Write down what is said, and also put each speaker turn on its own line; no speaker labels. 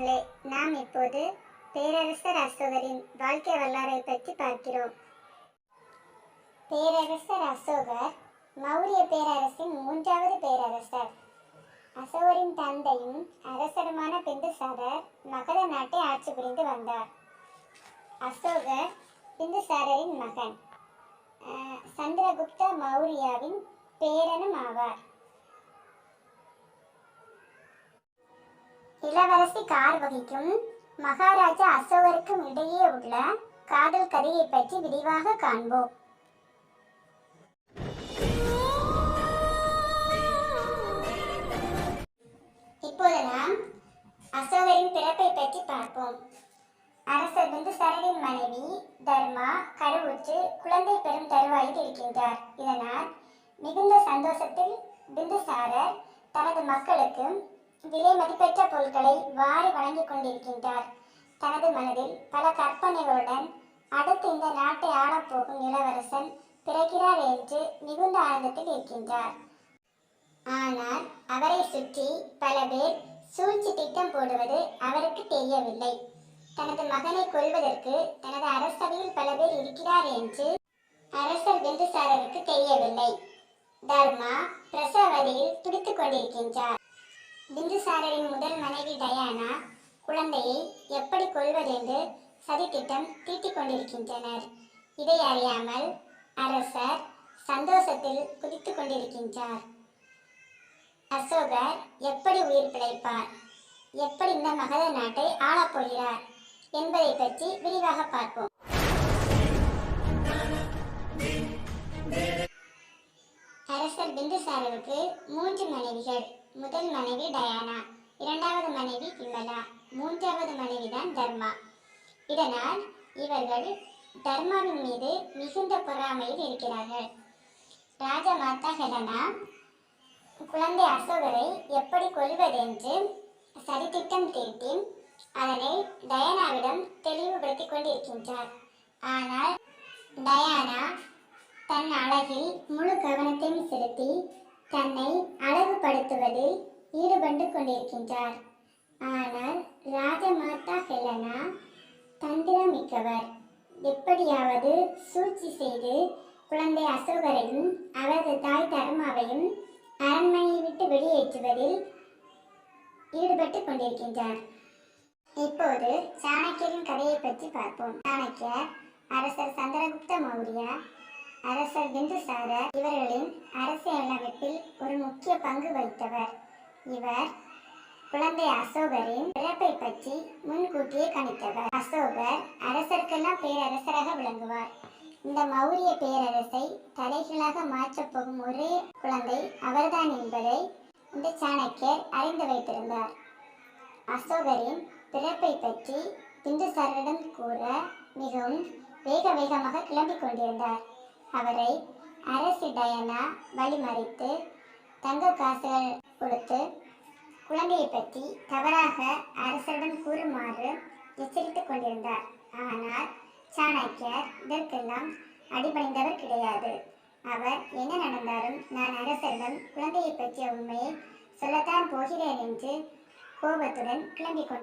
நண்பர்களே நாம் இப்போது பேரரசர் அசோகரின் வாழ்க்கை வரலாறை பற்றி பார்க்கிறோம். பேரரசர் அசோகர் மௌரிய பேரரசின் மூன்றாவது பேரரசர். அசோகரின் தந்தையும் அரசருமான பிந்துசாரர் மகத நாட்டை ஆட்சி புரிந்து வந்தார். அசோகர் பிந்துசாரரின் மகன். சந்திரகுப்த மௌரியாவின் பேரனும் ஆவார். இளவரசி கார்வகிக்கும் மகாராஜா அசோகருக்கும் இடையே உள்ள காதல் கதையை பற்றி விரிவாக காண்போம். இப்போது நாம் அசோகரின் பிறப்பை பற்றி பார்ப்போம். அரசர் பிந்துசாரரின் மனைவி தர்மா கருவுற்று குழந்தை பெறும் தருவாயில் இருக்கின்றார். இதனால் மிகுந்த சந்தோஷத்தில் பிந்துசாரர் தனது மக்களுக்கு விலை மதிப்பெற்ற பொருட்களை வாரி வழங்கிக் கொண்டிருக்கின்றார். தனது மனதில் பல கற்பனைகளுடன் அடுத்து இந்த நாட்டை ஆளப்போகும் இளவரசன் பிறக்கிறார் என்று மிகுந்த ஆனந்தத்தில் இருக்கின்றார். ஆனால் அவரை சுற்றி பல பேர் சூழ்ச்சி திட்டம் போடுவது அவருக்கு தெரியவில்லை. தனது மகனை கொல்வதற்கு தனது அரசவையில் பல பேர் இருக்கிறார் என்று அரசர் பிந்துசாரருக்கு தெரியவில்லை. தர்மா பிரசவதியில் துடித்துக் கொண்டிருக்கின்றார். பிந்துசாரரின் முதல் மனைவி டயானா குழந்தையை எப்படி கொள்வதென்று சதித்திட்டம் தீட்டிக் கொண்டிருக்கின்றனர். இதை அறியாமல் அரசர் சந்தோஷத்தில் குதித்துக் கொண்டிருக்கின்றார். அசோகர் எப்படி உயிர் பிழைப்பார்? எப்படி இந்த மகத நாட்டை ஆளப்போகிறார் என்பதை பற்றி விரிவாக பார்ப்போம். அரசர் பிந்துசாரருக்கு மூன்று மனைவிகள். முதல் மனைவி டயானா இரண்டாவது மனைவி விமலா மூன்றாவது மனைவிதான் தர்மா. இதனால் இவர்கள் தர்மாவின் மீது மிகுந்த பொறாமையில் இருக்கிறார்கள். ராஜமாதா ஹெலனா குழந்தை அசோகரை எப்படி கொள்வதென்று சரித்திட்டம் தீட்டி அதனை டயானாவிடம் தெளிவுபடுத்திக் கொண்டிருக்கின்றார். ஆனால் டயானா தன் அழகில் முழு கவனத்தையும் செலுத்தி தன்னை அழகுபடுத்துவதில் ஈடுபட்டு கொண்டிருக்கின்றார். ஆனால் ராஜமாதா ஹெலனா தந்திரம் மிக்கவர் எப்படியாவது சூழ்ச்சி செய்து குழந்தை அசோகரையும் அவரது தாய் தர்மாவையும் அரண்மனையை விட்டு வெளியேற்றுவதில் ஈடுபட்டு கொண்டிருக்கின்றார். இப்போது சாணக்கியரின் கதையை பற்றி பார்ப்போம். சாணக்கியர் அரசர் சந்திரகுப்த மௌரியா அரசர் பிந்துசாரர் இவர்களின் அரசியலமைப்பில் ஒரு முக்கிய பங்கு வகித்தவர். இவர் குழந்தை அசோகரின் பிறப்பை பற்றி முன்கூட்டியே கணித்தவர். அசோகர் அரசருக்கெல்லாம் பேரரசராக விளங்குவார். இந்த மௌரிய பேரரசை தலைகளாக மாற்றப் போகும் ஒரே குழந்தை அவர்தான் என்பதை இந்த சாணக்கியர் அறிந்து வைத்திருந்தார். அசோகரின் பிறப்பை பற்றி பிந்துசாரரிடம் கூற மிகவும் வேக வேகமாக கிளம்பிக் கொண்டிருந்தார். அவரை அரசி டயனா வழிமறித்து தங்க காசுகள் கொடுத்து குழந்தையை பற்றி தவறாக அரசரிடம் கூறுமாறு எச்சரித்துக் கொண்டிருந்தார். ஆனால் சாணக்கியார் இதற்கெல்லாம் அடிபணிந்தவர் கிடையாது. அவர் என்ன நடந்தாலும் நான் அரசரிடம் குழந்தையை பற்றிய உண்மையை சொல்லத்தான் போகிறேன் என்று கோபத்துடன் கிளம்பிக் கொண்டார்.